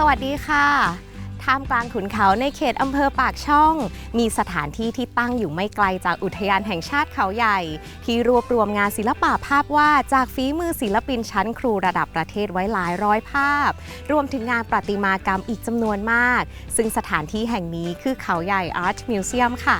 สวัสดีค่ะ ท่ามกลางขุนเขาในเขตอำเภอปากช่อง มีสถานที่ที่ตั้งอยู่ไม่ไกลจากอุทยานแห่งชาติเขาใหญ่ ที่รวบรวมงานศิลปะภาพวาดจากฝีมือศิลปินชั้นครูระดับประเทศไว้หลายร้อยภาพ รวมถึงงานประติมากรรมอีกจำนวนมาก ซึ่งสถานที่แห่งนี้คือเขาใหญ่ Art Museum ค่ะ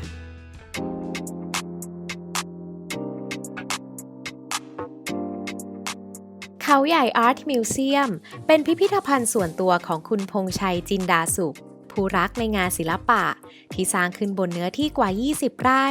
เขาใหญ่ Art Museum เป็นพิพิธภัณฑ์ส่วนตัวของคุณพงชัยจินดาสุข ผู้รักในงานศิลปะ ที่สร้างขึ้นบนเนื้อที่กว่า 20 ไร่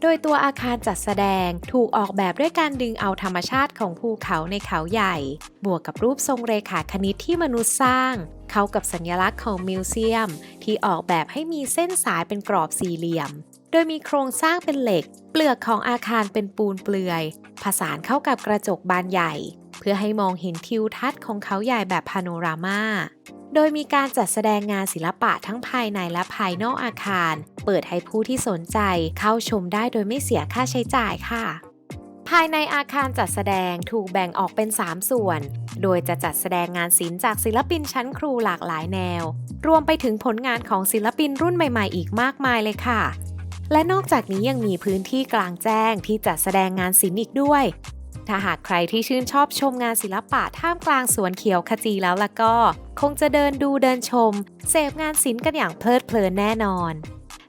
โดยตัวอาคารจัดแสดงถูกออกแบบด้วยการดึงเอาธรรมชาติของภูเขาในเขาใหญ่ บวกกับรูปทรงเรขาคณิตที่มนุษย์สร้าง เข้ากับสัญลักษณ์ของมิวเซียม ที่ออกแบบให้มีเส้นสายเป็นกรอบสี่เหลี่ยมโดยมีโครงสร้างเป็นเหล็ก เปลือกของอาคารเป็นปูนเปลือย ผสานเข้ากับกระจกบานใหญ่ พื่อให้มองเห็นทิวทัศน์ของเขาใหญ่แบบพาโนรามา โดยมีการจัดแสดงงานศิลปะทั้งภายในและภายนอกอาคาร เปิดให้ผู้ที่สนใจเข้าชมได้โดยไม่เสียค่าใช้จ่ายค่ะภายในอาคารจัดแสดงถูกแบ่งออกเป็น 3 ส่วน โดยจะจัดแสดงงานศิลป์จากศิลปินชั้นครูหลากหลายแนว รวมไปถึงผลงานของศิลปินรุ่นใหม่ ๆ อีกมากมายเลยค่ะ และนอกจากนี้ยังมีพื้นที่กลางแจ้งที่จัดแสดงงานศิลป์อีกด้วย ถ้าหากใครที่ชื่นชอบชมงานศิลปะท่ามกลางสวนเขียวขจีแล้วล่ะก็ คงจะเดินดูเดินชม เสพงานศิลป์กันอย่างเพลิดเพลินแน่นอน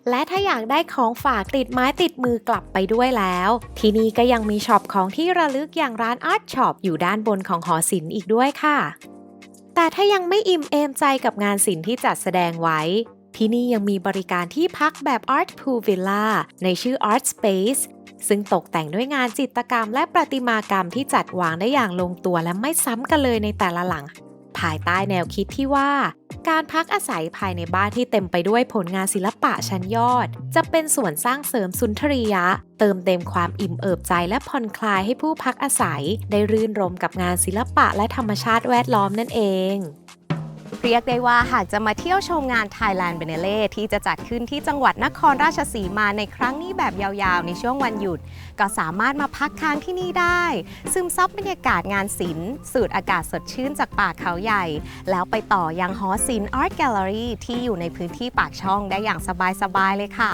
และถ้าอยากได้ของฝากติดไม้ติดมือกลับไปด้วยแล้ว ที่นี่ก็ยังมีช็อปของที่ระลึกอย่างร้าน Art Shop อยู่ด้านบนของหอศิลป์อีกด้วยค่ะแต่ถ้ายังไม่อิ่มเอมใจกับงานศิลป์ที่จัดแสดงไว้ ที่นี่ยังมีบริการที่พักแบบ Art Pool Villa ในชื่อ Art Space ซึ่งตกแต่งด้วยงานจิตรกรรมและประติมากรรมที่จัดวางได้อย่างลงตัวและไม่ซ้ำกันเลยในแต่ละหลัง ภายใต้แนวคิดที่ว่า การพักอาศัยภายในบ้านที่เต็มไปด้วยผลงานศิลปะชั้นยอด จะเป็นส่วนสร้างเสริมสุนทรียะ เติมเต็มความอิ่มเอิบใจและผ่อนคลายให้ผู้พักอาศัย ได้รื่นรมกับงานศิลปะและธรรมชาติแวดล้อมนั่นเอง เรียกได้ว่าหากจะมาเที่ยวชมงาน Thailand b e n e l e ที่จะจัดขึ้นที่จังหวัดนครราชสีมาในครั้งนี้แบบยาวๆ ในช่วงวันหยุด ก็สามารถมาพักค้างที่นี่ได้ ซึมซับบรรยากาศงานศิลป์ สูดอากาศสดชื่นจากป่าเขาใหญ่ แล้วไปต่อยังหอศิลป์ Art Gallery ที่อยู่ในพื้นที่ปากช่องได้อย่างสบายๆเลยค่ะ